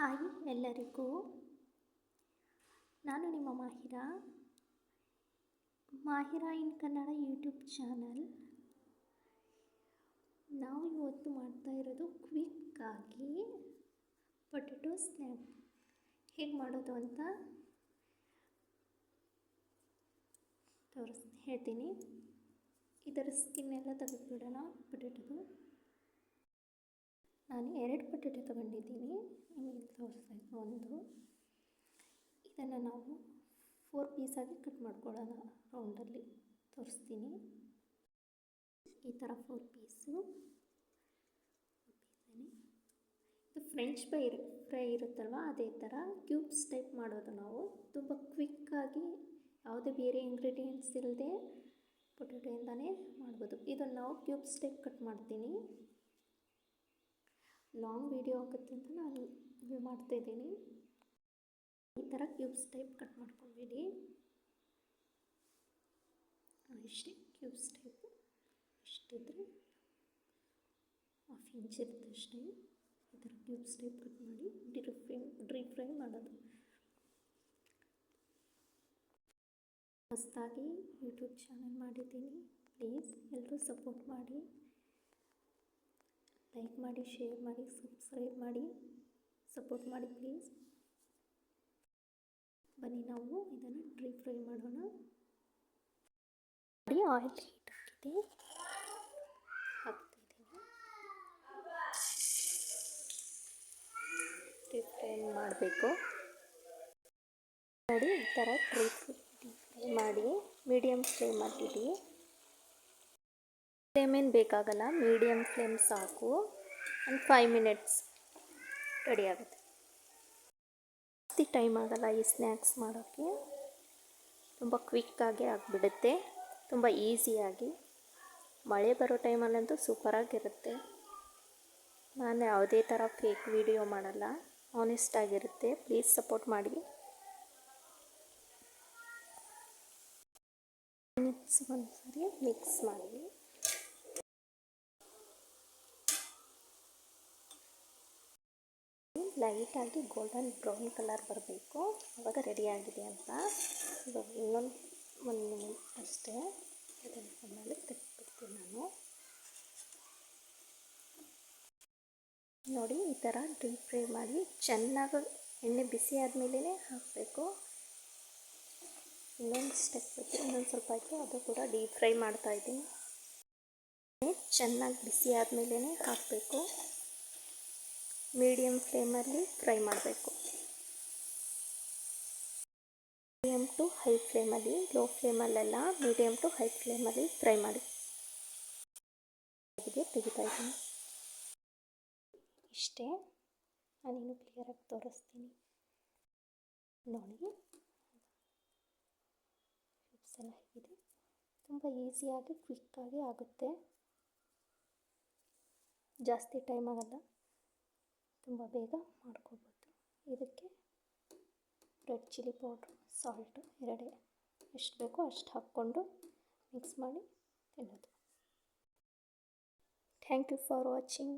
Hi ಎಲ್ಲರಿಗೂ. ನಾನು ನಿಮ್ಮ Mahira. Mahira in Kannada YouTube channel. ನಾವು ಇವತ್ತು ಮಾಡ್ತಾ ಇರೋದು ಕ್ವಿಕ್ಕಾಗಿ ಪೊಟೆಟೊ ಸ್ನ್ಯಾಕ್ ಹೇಗೆ ಮಾಡೋದು ಅಂತ ತೋರಿಸ್, ಹೇಳ್ತೀನಿ. ಇದರ ಸ್ಕಿನ್ ಎಲ್ಲ ತೆಗೆದುಬಿಡೋಣ ಪೊಟೆಟೊದು ನಾನು ಎರಡು ಪೊಟೆಟೊ ತೊಗೊಂಡಿದ್ದೀನಿ. ನಿಮಗೆ ತೋರಿಸ್ತಾ ಒಂದು. ಇದನ್ನು ನಾವು ಫೋರ್ ಪೀಸಾಗಿ ಕಟ್ ಮಾಡ್ಕೊಳ್ಳೋಣ ರೌಂಡಲ್ಲಿ ತೋರಿಸ್ತೀನಿ. ಈ ಥರ ಫೋರ್ ಪೀಸು ಇದು ಫ್ರೆಂಚ್ ಫ್ರೈ ಫ್ರೈ ಇರುತ್ತಲ್ವ? ಅದೇ ಥರ ಕ್ಯೂಬ್ಸ್ ಟೈಪ್ ಮಾಡೋದು ನಾವು. ತುಂಬ ಕ್ವಿಕ್ಕಾಗಿ ಯಾವುದೇ ಬೇರೆ ಇಂಗ್ರೀಡಿಯೆಂಟ್ಸ್ ಇಲ್ಲದೆ ಪೊಟೆಟೊಯಿಂದನೇ ಮಾಡ್ಬೋದು. ಇದನ್ನು ನಾವು ಕ್ಯೂಬ್ಸ್ ಟೈಪ್ ಕಟ್ ಮಾಡ್ತೀನಿ. ಲಾಂಗ್ ವೀಡಿಯೋ ಆಗುತ್ತೆ ಅಂತ ನಾನು ಮಾಡ್ತಾ ಮಾಡ್ತಾಯಿದ್ದೀನಿ ಈ ಥರ ಕ್ಯೂಬ್ಸ್ ಟೈಪ್ ಕಟ್ ಮಾಡ್ಕೊಬೇಡಿ ಇಷ್ಟೇ ಕ್ಯೂಬ್ಸ್ ಟೈಪ್, ಇಷ್ಟಿದ್ರೆ ಹಾಫ್ ಇಂಚ್ ಇರುತ್ತೆ ಅಷ್ಟೇ. ಈ ಥರ ಕ್ಯೂಬ್ಸ್ ಟೈಪ್ ಕಟ್ ಮಾಡಿ ಡ್ರೀ ಫ್ರೈ ಡ್ರೀ ಫ್ರೈ ಮಾಡೋದು. ಹೊಸದಾಗಿ ಯೂಟ್ಯೂಬ್ ಚಾನಲ್ ಮಾಡಿದ್ದೀನಿ. ಪ್ಲೀಸ್ ಎಲ್ಲರೂ ಸಪೋರ್ಟ್ ಮಾಡಿ. ಲೈಕ್ ಮಾಡಿ, ಶೇರ್ ಮಾಡಿ, ಸಬ್ಸ್ಕ್ರೈಬ್ ಮಾಡಿ, ಸಪೋರ್ಟ್ ಮಾಡಿ ಪ್ಲೀಸ್. ಬನ್ನಿ ನಾವು ಇದನ್ನು ಡ್ರೀ ಫ್ರೈ ಮಾಡೋಣ. ಮಾಡಿ ಆಯಿಲ್ ಹೀಟ್ ಆಗಿದೆ ಹಾಕ್ತಿದ್ದೀನಿ. ಡ್ರೀ ಫ್ರೈ ಮಾಡಬೇಕು. ಮಾಡಿ ಈ ಥರ ಫ್ರೈ ಮಾಡಿ, ಮೀಡಿಯಮ್ ಫ್ಲೇಮಲ್ಲಿಡಿ. ಫ್ಲೇಮ್ ಏನು ಬೇಕಾಗಲ್ಲ ಮೀಡಿಯಮ್ ಫ್ಲೇಮ್ ಸಾಕು. ಒಂದು ಫೈವ್ ಮಿನಿಟ್ಸ್ ರೆಡಿ ಆಗುತ್ತೆ. ಜಾಸ್ತಿ ಟೈಮ್ ಆಗಲ್ಲ ಈ ಸ್ನ್ಯಾಕ್ಸ್ ಮಾಡೋಕ್ಕೆ ತುಂಬ ಕ್ವಿಕ್ಕಾಗಿ ಆಗಿಬಿಡುತ್ತೆ. ತುಂಬ ಈಸಿಯಾಗಿ ಮಳೆ ಬರೋ ಟೈಮಲ್ಲಂತೂ ಸೂಪರಾಗಿರುತ್ತೆ ನಾನು ಯಾವುದೇ ಥರ ಫೇಕ್ ವಿಡಿಯೋ ಮಾಡಲ್ಲ. ಆನೆಸ್ಟ್ ಆಗಿರುತ್ತೆ. ಪ್ಲೀಸ್ ಸಪೋರ್ಟ್ ಮಾಡಿ. ಮಿಕ್ಸ್ ಒಂದು ಸರಿ ಮಿಕ್ಸ್ ಮಾಡಿ. ಲೈಟಾಗಿ ಗೋಲ್ಡನ್ ಬ್ರೌನ್ ಕಲರ್ ಬರಬೇಕು. ಆವಾಗ ರೆಡಿಯಾಗಿದೆ ಅಂತ. ಇವಾಗ ಇನ್ನೊಂದು ಒಂದು ಮಿನಿಟ್ ಅಷ್ಟೇ. ಮೇಲೆ ತೆಗೆದ್ಬಿಡ್ತೀನಿ ನಾನು. ನೋಡಿ, ಈ ಥರ ಡೀಪ್ ಫ್ರೈ ಮಾಡಿ ಚೆನ್ನಾಗಿ ಎಣ್ಣೆ ಬಿಸಿ ಆದಮೇಲೆ ಹಾಕಬೇಕು. ಇನ್ನೊಂದು ಸ್ಟೆಪ್ ಬಿಟ್ಟು ಇನ್ನೊಂದು ಸ್ವಲ್ಪ ಹಾಕಿ ಅದು ಕೂಡ ಡೀಪ್ ಫ್ರೈ ಮಾಡ್ತಾಯಿದ್ದೀನಿ ಚೆನ್ನಾಗಿ ಬಿಸಿ ಆದಮೇಲೆ ಹಾಕಬೇಕು. ಮೀಡಿಯಮ್ ಫ್ಲೇಮಲ್ಲಿ ಫ್ರೈ ಮಾಡಬೇಕು. ಮೀಡಿಯಮ್ ಟು ಹೈ ಫ್ಲೇಮಲ್ಲಿ, ಲೋ ಫ್ಲೇಮಲ್ಲೆಲ್ಲ ಮೀಡಿಯಮ್ ಟು ಹೈ ಫ್ಲೇಮಲ್ಲಿ ಫ್ರೈ ಮಾಡಿ. ತೆಗಿತಾ ಇದ್ದೀನಿ. ಇಷ್ಟೇ. ನಾನಿನ್ನು ಕ್ಲಿಯರಾಗಿ ತೋರಿಸ್ತೀನಿ. ನೋಡಿ. ಚಿಪ್ಸ್ ಹೇಗಿದೆ ತುಂಬ ಈಸಿಯಾಗಿ ಕ್ವಿಕ್ಕಾಗಿ ಆಗುತ್ತೆ. ಜಾಸ್ತಿ ಟೈಮ್ ಆಗಲ್ಲ. ತುಂಬ ಬೇಗ ಮಾಡ್ಕೋಬೋದು. ಇದಕ್ಕೆ ರೆಡ್ ಚಿಲ್ಲಿ ಪೌಡ್ರು, ಸಾಲ್ಟು ಎರಡೇ ಎಷ್ಟು ಬೇಕೋ ಅಷ್ಟು ಹಾಕ್ಕೊಂಡು ಮಿಕ್ಸ್ ಮಾಡಿ ತಿನ್ನೋದು. Thank you for watching.